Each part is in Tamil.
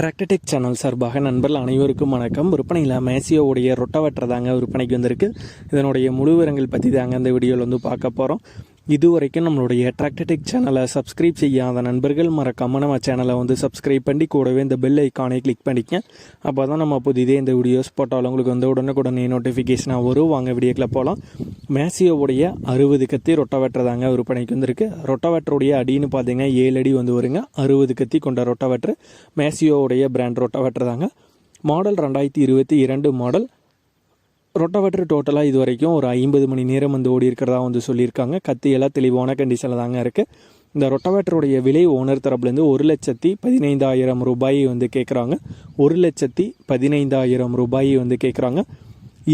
டிராக்டர்டெக் சேனல் சார்பாக நண்பர்கள் அனைவருக்கும் வணக்கம். விற்பனையில் மேசியோவுடைய ரொட்டவெட்டர் தாங்க விற்பனைக்கு வந்திருக்கு. இதனுடைய முழு விவரங்கள் பற்றி தாங்க இந்த வீடியோவில் வந்து பார்க்க போகிறோம் இதுவரைக்கும் நம்மளுடைய ட்ராக்டடிக் சேனலை சப்ஸ்கிரைப் செய்யாத நண்பர்கள் மறக்காமல் நம்ம சேனலை வந்து சப்ஸ்கிரைப் பண்ணி கூடவே இந்த பெல் ஐக்கானை கிளிக் பண்ணிக்க. அப்போ தான் நம்ம புதிதே இந்த வீடியோஸ் போட்டாலும் உங்களுக்கு வந்து உடனுக்குடனே நோட்டிஃபிகேஷனாக வரும். வாங்க வீடியோக்கில் போகலாம் மேசியோவுடைய அறுபது கத்தி ரொட்டவெட்டர் தாங்க விற்பனைக்கு வந்திருக்கு. ரொட்டவெட்டருடைய அடின்னு பார்த்தீங்கன்னா ஏழு அடி வந்து வருங்க. அறுபது கத்தி கொண்ட ரொட்டவெட்டர் மேசியோவுடைய பிராண்ட் ரொட்டவெட்டர் தாங்க மாடல் ரெண்டாயிரத்தி இருபத்தி இரண்டு மாடல் ரொட்டவெட்டர் டோட்டலாக இது வரைக்கும் ஒரு ஐம்பது மணி நேரம் வந்து ஓடி இருக்கிறதா வந்து சொல்லியிருக்காங்க. கத்தியெல்லாம் தெளிவான கண்டிஷனில் தாங்க இருக்குது இந்த ரொட்டவேட்டருடைய விலை ஓனர் தரப்புலேருந்து ஒரு லட்சத்தி பதினைந்தாயிரம் ரூபாய் வந்து கேட்குறாங்க ஒரு லட்சத்தி பதினைந்தாயிரம் ரூபாய் வந்து கேட்குறாங்க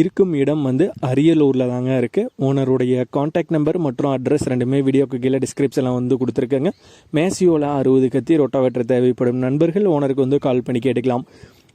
இருக்கும் இடம் வந்து அரியலூரில் தாங்க இருக்குது ஓனருடைய காண்டாக்ட் நம்பர் மற்றும் அட்ரஸ் ரெண்டுமே வீடியோக்கு கீழே டிஸ்கிரிப்ஷனில் வந்து கொடுத்துருக்கேங்க. மேசியோவில் அறுபது கத்தி ரொட்டவேட்டர் தேவைப்படும் நண்பர்கள் ஓனருக்கு வந்து கால் பண்ணி கேட்டுக்கலாம்.